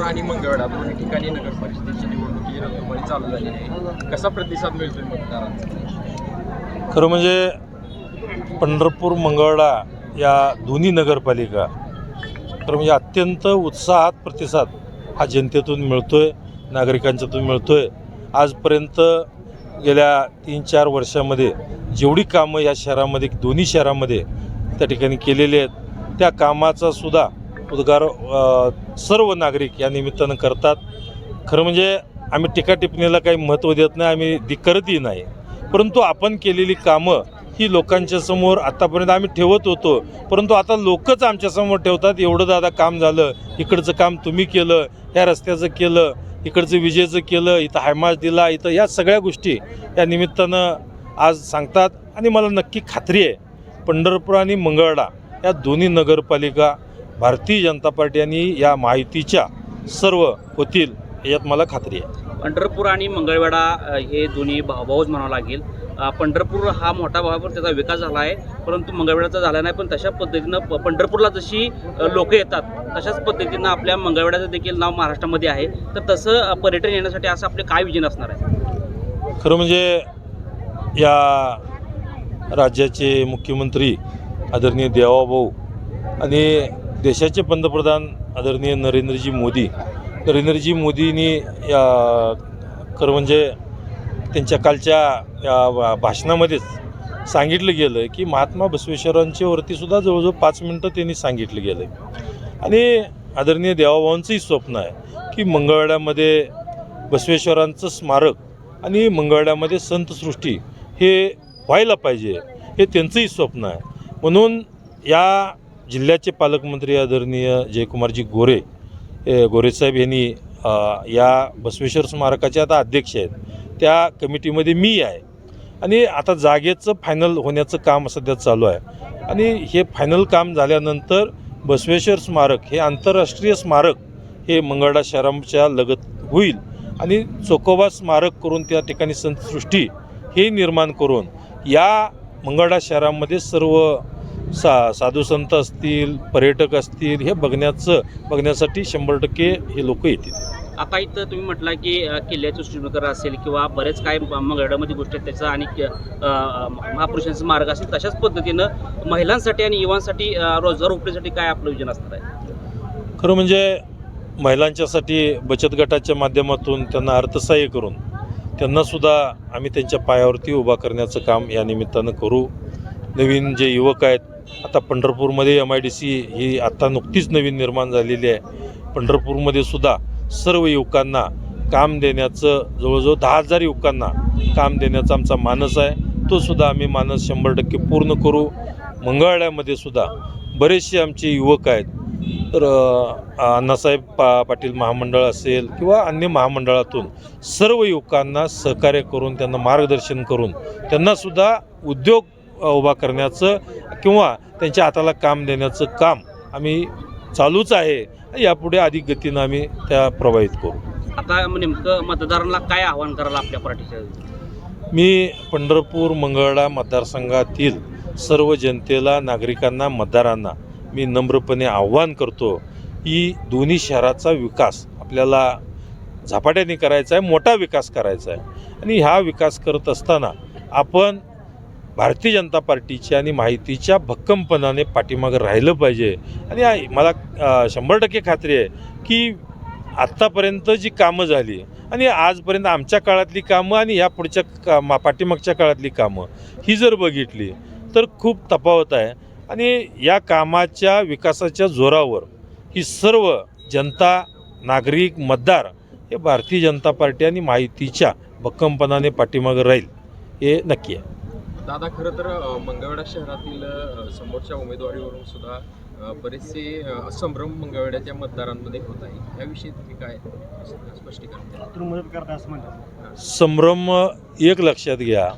पंढरपूर आणि मंगळवेढा दोन्ही ठिकाणी नगर परिषदेची ही रणधुमाळी चालू झालेली आहे. कसा प्रतिसाद मिळतोय मतदारांचा? खरं म्हणजे पंढरपूर मंगळवेढा या दोन्ही नगरपालिका खरं म्हणजे अत्यंत उत्साहात प्रतिसाद हा जनतेतून मिळतोय नागरिकांच्यातून मिळतोय. आजपर्यंत गेल्या तीन चार वर्षामध्ये जेवढी कामं या शहरामध्ये दोन्ही शहरामध्ये त्या ठिकाणी केलेली आहेत त्या कामाचा सुद्धा उद्गार सर्व नागरिक या निमित्तानं करतात. खरं म्हणजे आम्ही टीका टिप्पणीला काही महत्त्व देत नाही आम्ही ती करतही नाही. परंतु आपण केलेली कामं ही लोकांच्या समोर आतापर्यंत आम्ही ठेवत होतो. परंतु आता लोकच आमच्यासमोर ठेवतात एवढं दादा काम झालं इकडचं काम तुम्ही केलं ह्या रस्त्याचं केलं इकडचं विजेचं केलं इथं हायमास दिला इथं या सगळ्या गोष्टी या निमित्तानं आज सांगतात. आणि मला नक्की खात्री आहे पंढरपूर आणि मंगळडा या दोन्ही नगरपालिका भारतीय जनता पार्टी आणि या माहितीच्या सर्व होतील यात मला खात्री आहे. पंढरपूर आणि मंगळवेढा हे दोन्ही भाऊ भाऊच म्हणावं लागेल. पंढरपूर हा मोठा भाव आहे, पण त्याचा विकास झाला आहे परंतु मंगळवेढाचा झाला नाही पण तशा पद्धतीनं पंढरपूरला जशी लोक येतात तशाच पद्धतीनं आपल्या मंगळवेढ्याचं देखील नाव महाराष्ट्रामध्ये आहे. तर तसं पर्यटन येण्यासाठी असं आपले काय विजन असणार आहे? खरं म्हणजे या राज्याचे मुख्यमंत्री आदरणीय देवाभाऊ आणि देशाचे पंतप्रधान आदरणीय नरेंद्रजी मोदी नरेंद्रजी मोदींनी या खरं म्हणजे त्यांच्या कालच्या या भाषणामध्येच सांगितलं गेलं की महात्मा बसवेश्वरांच्यावरतीसुद्धा जवळजवळ पाच मिनटं त्यांनी सांगितलं गेलं आणि आदरणीय देवाभावांचंही स्वप्न आहे की मंगळवेढ्यामध्ये बसवेश्वरांचं स्मारक आणि मंगळवेढ्यामध्ये संतसृष्टी हे व्हायला पाहिजे हे त्यांचंही स्वप्न आहे. म्हणून या जिल्ह्याचे पालकमंत्री आदरणीय जयकुमारजी गोरे हे गोरेसाहेब यांनी या बसवेश्वर स्मारकाचे आता अध्यक्ष आहेत. त्या कमिटीमध्ये मी आहे. आणि आता जागेचं फायनल होण्याचं काम सध्या चालू आहे. आणि हे फायनल काम झाल्यानंतर बसवेश्वर स्मारक हे आंतरराष्ट्रीय स्मारक हे मंगळडा शहराच्या लगत होईल. आणि चोकोबा स्मारक करून त्या ठिकाणी संतसृष्टी हे निर्माण करून या मंगळडा शहरामध्ये सर्व सा साधू संत असतील पर्यटक असतील हे बघण्याचं बघण्यासाठी शंभर टक्के हे लोक येतील. आता इथं तुम्ही म्हटला की किल्ल्याचं श्रीनगर असेल किंवा बरेच काय मंगळवेढ्यामध्ये गोष्टी आहेत त्याचं आणि महापुरुषांचा मार्ग असेल तशाच पद्धतीनं महिलांसाठी आणि युवांसाठी रोजगार उपलब्धीसाठी काय आपलं विजन असणार आहे? खरं म्हणजे महिलांच्यासाठी बचत गटाच्या माध्यमातून त्यांना अर्थसहाय्य करून त्यांनासुद्धा आम्ही त्यांच्या पायावरती उभा करण्याचं काम या निमित्तानं करू. नवीन जे युवक आहेत आता पंढरपूरमध्ये एम आय डी सी ही आत्ता नुकतीच नवीन निर्माण झालेली आहे. पंढरपूरमध्ये सुद्धा सर्व युवकांना काम देण्याचं जवळजवळ दहा हजार युवकांना काम देण्याचा आमचा मानस आहे. तो सुद्धा आम्ही मानस शंभर टक्के पूर्ण करू. मंगळवाड्यामध्ये सुद्धा बरेचसे आमचे युवक आहेत. तर अण्णासाहेब पा पाटील महामंडळ असेल किंवा अन्य महामंडळातून सर्व युवकांना सहकार्य करून त्यांना मार्गदर्शन करून त्यांनासुद्धा उद्योग उभा करण्याचं किंवा त्यांच्या हाताला काम देण्याचं काम आम्ही चालूच आहे. यापुढे अधिक गतीनं आम्ही त्या प्रभावित करू. आता नेमकं मतदारांना काय आव्हान करायला आपल्या पार्टीच्या मी पंढरपूर मंगळडा मतदारसंघातील सर्व जनतेला नागरिकांना मतदारांना मी नम्रपणे आव्हान करतो की दोन्ही शहराचा विकास आपल्याला झपाट्याने करायचा आहे मोठा विकास करायचा आहे. आणि हा विकास करत असताना आपण भारतीय जनता पार्टीच्या आणि माहितीच्या भक्कमपणाने पाठीमागं राहिलं पाहिजे. आणि मला शंभर टक्के खात्री आहे की आत्तापर्यंत जी कामं झाली आणि आजपर्यंत आमच्या काळातली कामं आणि ह्या पुढच्या का मा पाठीमागच्या काळातली कामं ही जर बघितली तर खूप तफावत आहे. आणि या कामाच्या विकासाच्या जोरावर ही सर्व जनता नागरिक मतदार हे भारतीय जनता पार्टी आणि माहितीच्या भक्कमपणाने पाठीमागं राहील हे नक्की आहे. दादा खरं तर अ, मंगळवेढा शहरातील समोरच्या उमेदवारीवरून सुद्धा बरेचसे संभ्रम मंगळवेढ्याच्या मतदारांमध्ये होत आहे. याविषयी तुम्ही काय स्पष्टीकरण द्याल? तुम्ही मदत करता असं म्हणतात. संभ्रम एक लक्षात घ्या.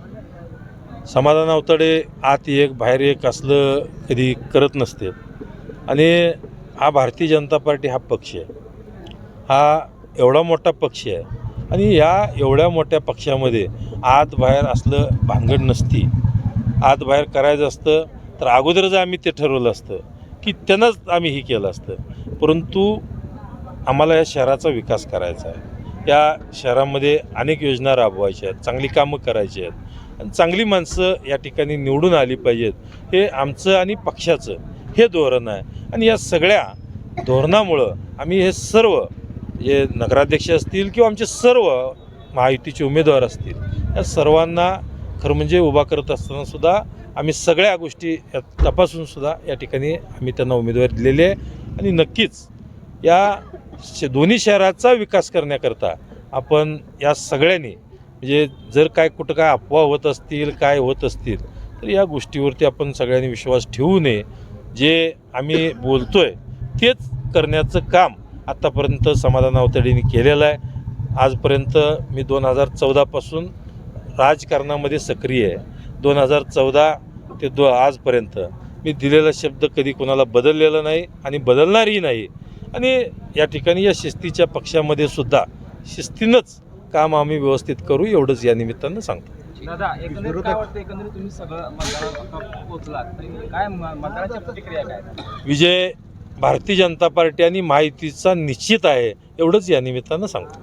समाधान अवतडे आत एक बाहेर एक असलं कधी करत नसते. आणि हा भारतीय जनता पार्टी हा पक्ष आहे. हा एवढा मोठा पक्ष आहे. आणि या एवढ्या मोठ्या पक्षामध्ये आत बाहेर असलं भानगड नसती. आत बाहेर करायचं असतं तर अगोदरच आम्ही ते ठरवलं असतं की त्यांनाच आम्ही हे केलं असतं. परंतु आम्हाला या शहराचा विकास करायचा आहे. या शहरामध्ये अनेक योजना राबवायच्या आहेत चांगली कामं करायची आहेत. आणि चांगली माणसं या ठिकाणी निवडून आली पाहिजेत. हे आमचं आणि पक्षाचं हे धोरण आहे. आणि या सगळ्या धोरणामुळं आम्ही हे सर्व जे नगराध्यक्ष असतील किंवा आमचे सर्व महायुतीचे उमेदवार असतील या सर्वांना खरं म्हणजे उभा करत असताना सुद्धा आम्ही सगळ्या गोष्टी या तपासून सुद्धा या ठिकाणी आम्ही त्यांना उमेदवारी दिलेली आहे. आणि नक्कीच या श दोन्ही शहराचा विकास करण्याकरता आपण या सगळ्यांनी म्हणजे जर काय कुठं काय अफवा होत असतील काय होत असतील तर या गोष्टीवरती आपण सगळ्यांनी विश्वास ठेवू नये. जे आम्ही बोलतोय तेच करण्याचं काम आत्तापर्यंत समाधान अवतडेंनी केलेलं आहे. आजपर्यंत मी दोन हजार चौदापासून राजकारणामध्ये सक्रिय आहे. दोन हजार चौदा ते दो आजपर्यंत मी दिलेला शब्द कधी कोणाला बदललेला नाही आणि बदलणारही नाही. आणि या ठिकाणी या शिस्तीच्या पक्षामध्ये सुद्धा शिस्तीनंच काम आम्ही व्यवस्थित करू एवढंच या निमित्तानं सांगतो. विजय भारतीय जनता पार्टी आणि माहितीचा निश्चित आहे एवढंच या निमित्तानं सांगतो.